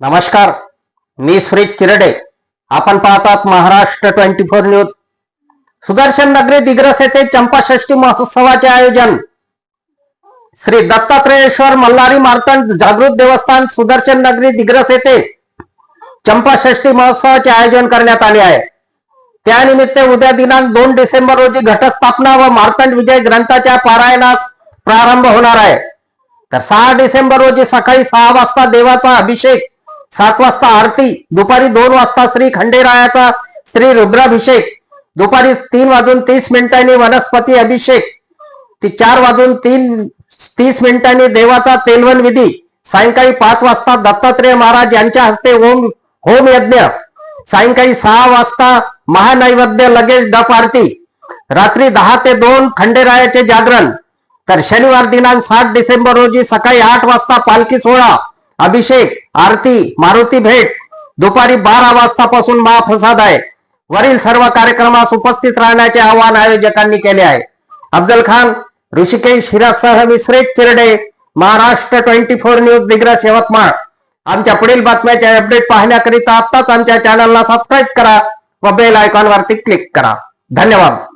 नमस्कार मी सुरेश चिरडे. आपण पाहतात Maharashtra twenty four news. Sudarshan Nagari Digras येथे चंपाषष्ठी महोत्सवाचे आयोजन. श्री दत्तात्रेश्वर मल्हारी मार्तंड जागृत देवस्थान सुदर्शन नगरी दिग्रस येथे चंपाषष्ठी महोत्सवाचे आयोजन करण्यात आले आहे. त्यानिमित्त उद्या दिनांक दोन डिसेंबर रोजी घटस्थापना व मार्तंड विजय ग्रंथाच्या पारायणास प्रारंभ होणार आहे. तर सहा डिसेंबर रोजी सकाळी सहा वाजता देवाचा अभिषेक सात वाजता आरती दुपारी दोन वाजता श्री खंडेरायाचा श्री रुद्राभिषेक दुपारी तीन वाजून तीस मिनिटांनी वनस्पती अभिषेक ती चार वाजून तीन तीस मिनिटांनी देवाचा तेलवन विधी सायंकाळी पाच वाजता दत्तात्रेय महाराज यांच्या हस्ते ओम होम यज्ञ सायंकाळी सहा वाजता महानैवेद्य लगेच डप आरती रात्री दहा ते दोन खंडेरायाचे जागरण तर शनिवार दिनांक सात डिसेंबर रोजी सकाळी आठ वाजता पालखी सोहळा अभिषेक आरती मारुती भेट. दुपारी बारा वाजतापासून महाप्रसाद आहे. वरील सर्व कार्यक्रमास उपस्थित राहण्याचे आवाहन आयोजकांनी केले आहे. अफजल खान ऋषिकेश हिरासह मी Chirde Maharashtra twenty four news Digras Yavatmal. आमच्या पुढील बातम्याचे अपडेट पाहण्याकरिता आत्ताच आमच्या चॅनलला सबस्क्राईब करा व बेल आयकॉनवरती क्लिक करा. धन्यवाद.